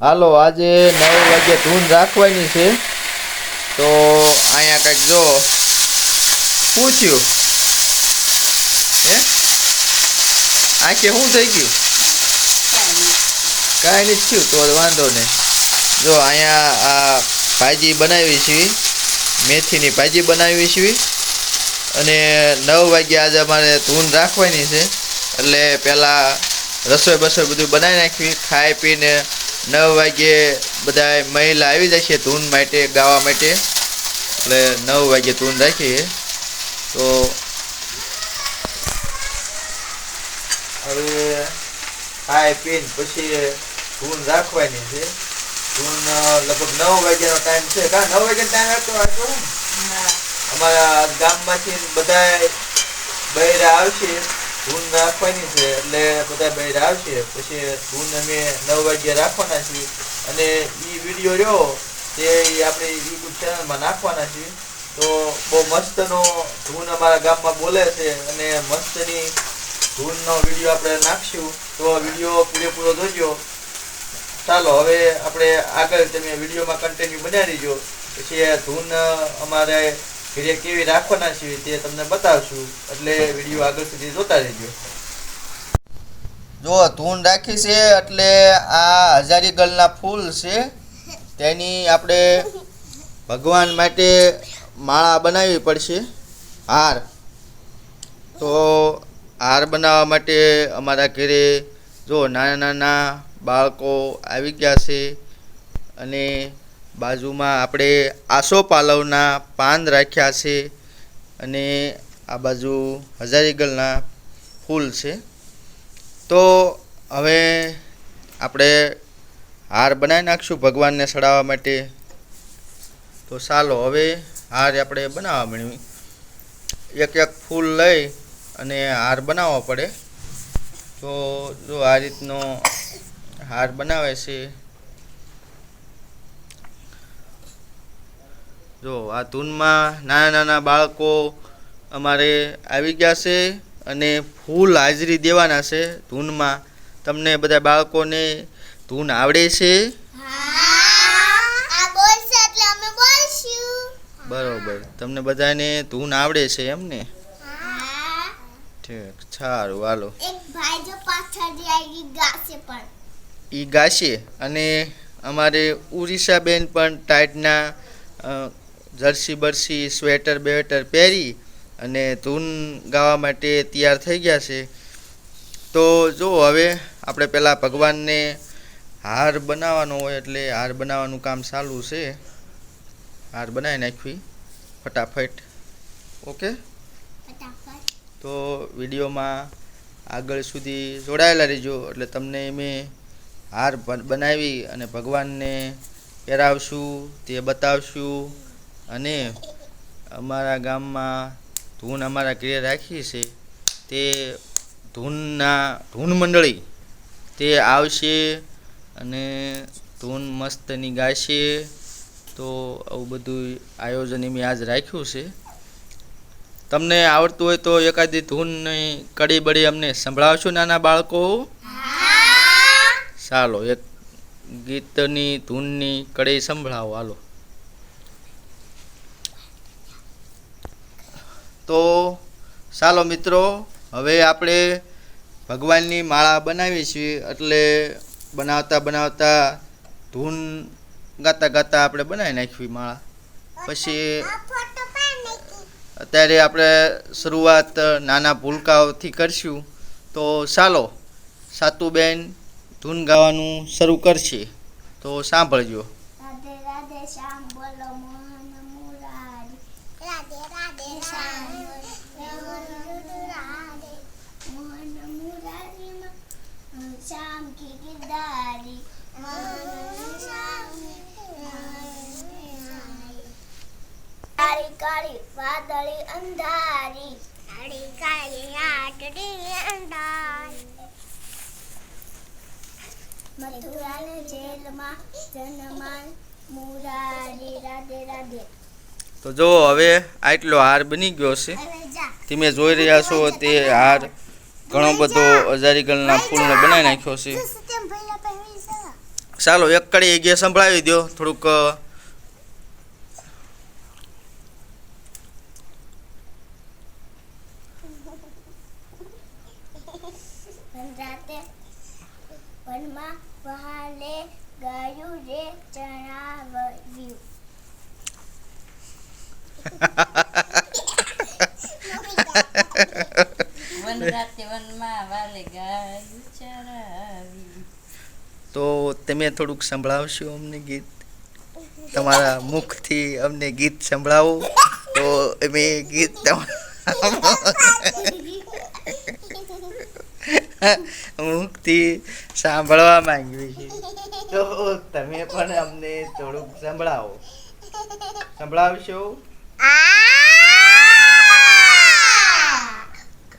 હાલો, આજે નવ વાગે ધૂન રાખવાની છે. તો અહીંયા કંઈક જો પૂછ્યું. હે? આંખે શું થઈ ગયું? કાંઈ નહીં થયું તો વાંધો નહીં. જો અહીંયા આ ભાજી બનાવી છે. મેથીની ભાજી બનાવી છે. અને નવ વાગે આજે અમારે ધૂન રાખવાની છે. એટલે પહેલાં રસોઈ બસોઈ બધું બનાવી નાખવી. ખાઈ પીને નવ વાગ્યે બધા મહિલા આવી જાય છે ધૂન માટે ગાવા માટે. એટલે નવ વાગે ધૂન રાખીએ. તો હવે ખાઈ પીને પછી ધૂન રાખવાની છે. ધૂન લગભગ નવ વાગ્યાનો ટાઈમ છે. કા નવ વાગ્યાનો ટાઈમ રાખતો આટલો અમારા ગામમાંથી બધા બૈરા આવશે. ધૂન રાખવાની છે એટલે બધા ભાઈ આવશે. પછી ધૂન અમે નવ વાગ્યા રાખવાના છીએ. અને એ વીડિયો રહ્યો તે આપણે યુટ્યુબ ચેનલમાં નાખવાના છીએ. તો બહુ મસ્તનો ધૂન અમારા ગામમાં બોલે છે અને મસ્તની ધૂનનો વીડિયો આપણે નાખશું. તો વીડિયો પૂરેપૂરો જોજો. ચાલો, હવે આપણે આગળ તમે વિડીયોમાં કન્ટિન્યુ બનાવી દેજો. પછી ધૂન અમારે ઘરે કેવી રાખવાના છે તે તમને બતાવશું. એટલે વીડિયો આગળ સુધી જોતા રહેજો. જો ધૂન રાખી છે એટલે આ હજારી ગલના ફૂલ છે. તેની આપણે ભગવાન માટે માળા બનાવવી પડશે. હાર. તો હાર બનાવવા માટે અમારા ઘરે જો નાના નાના બાળકો આવી ગયા છે. અને બાજુમાં આપણે આસો પાલવના પાન રાખ્યા છે અને આ બાજુ હજારીગલના ફૂલ છે. તો હવે આપણે હાર બનાવી નાખશું ભગવાનને ચડાવવા માટે. તો ચાલો હવે હાર આપણે બનાવવા મળ્યું એક એક ફૂલ લઈ અને હાર બનાવવો પડે. તો જો આ રીતનો હાર બનાવે છે. જો આ ધૂનમાં નાના નાના બાળકો અમારે આવી ગયા છે અને ફૂલ હાજરી દેવાના છે ધૂનમાં. તમને બધા બાળકોને ધૂન આવડે છે? બરોબર. તમને બધાને ધૂન આવડે છે એમ ને? ઠીક સારું હાલો. ઈ ગાશે? અને અમારે ઉડીસાબેન પણ ટાઈટના જર્સી બરસી સ્વેટર બેટર પહેરી અને ધૂન ગાવા માટે તૈયાર થઈ ગયા છે. તો જો હવે આપણે પહેલાં ભગવાનને હાર બનાવવાનો હોય એટલે હાર બનાવવાનું કામ ચાલુ છે. હાર બનાવી નાખવી. ફટાફટ. ઓકે? તો વિડીયોમાં આગળ સુધી જોડાયેલા રહેજો. એટલે તમને મેં હાર બનાવી અને ભગવાનને પહેરાવશું તે બતાવશું. અને અમારા ગામમાં ધૂન અમારા ક્રિયા રાખી છે તે ધૂનના ધૂન મંડળી તે આવશે અને ધૂન મસ્તની ગાશે. તો આવું બધું આયોજન મેં આજ રાખ્યું છે. તમને આવડતું હોય તો એકાદી ધૂનની કડી બડી અમને સંભળાવશો નાના બાળકો. ચાલો એક ગીતની ધૂનની કડી સંભળાવો હાલો. તો ચાલો મિત્રો, હવે આપણે ભગવાનની માળા બનાવી છીએ. એટલે બનાવતા બનાવતા ધૂન ગાતા ગાતા આપણે બનાવી નાખવી માળા. પછી અત્યારે આપણે શરૂઆત નાના ભૂલકાઓથી કરશું. તો ચાલો, સાતુબેન ધૂન ગાવાનું શરૂ કરશે. તો સાંભળજો. રાધે રાધે શ્યામ બોલો મોહન મુરારી રાધે રાધે શ્યામ બોલો રાધે મોહન મુરારી માં શ્યામ કી ગિરધારી કાળી કાળી વાદળી અંધારી કાળી કાળી આટડી અંધારી મથુરાને જેલમાં જન્માન મુરારી રાધે રાધે તો જો હવે આટલો હાર બની ગયો છે. તમે જોઈ રહ્યા છો તે હાર. ઘણો બધો હજારીગલના ફૂલનો બનાવી નાખ્યો છે સત્યમ ભૈયા પહેરી છે ચાલો એક કડી એ ગેસ સંભળાવી દો થોડુંક અ, રાતે વનમાં વહાલે તો તમે થોડુંક સંભળાવશો અમને ગીત? તમારા મુખથી અમને ગીત સંભળાવો. તો અમે ગીત તમારા મુખથી સાંભળવા માંગીએ છીએ. તો તમે પણ અમને થોડુંક સંભળાવો. સંભળાવશો?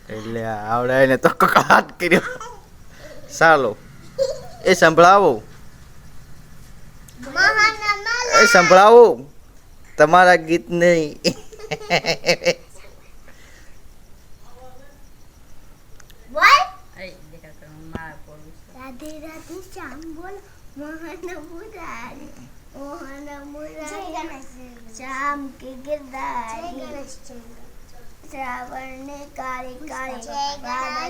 એટલે આવડાય ને તો કકડાટ કર્યો. ચાલો એ સંભળાવો. એ સંભળાવો. તમારા ગીત નહીં. રાધે રાધે શ્યામ બોલ. મોહન મુરારી. મોહન મુરારી. શ્યામ કે ગિરધારી શ્રાવણ ને કાળી કાળી વાદળી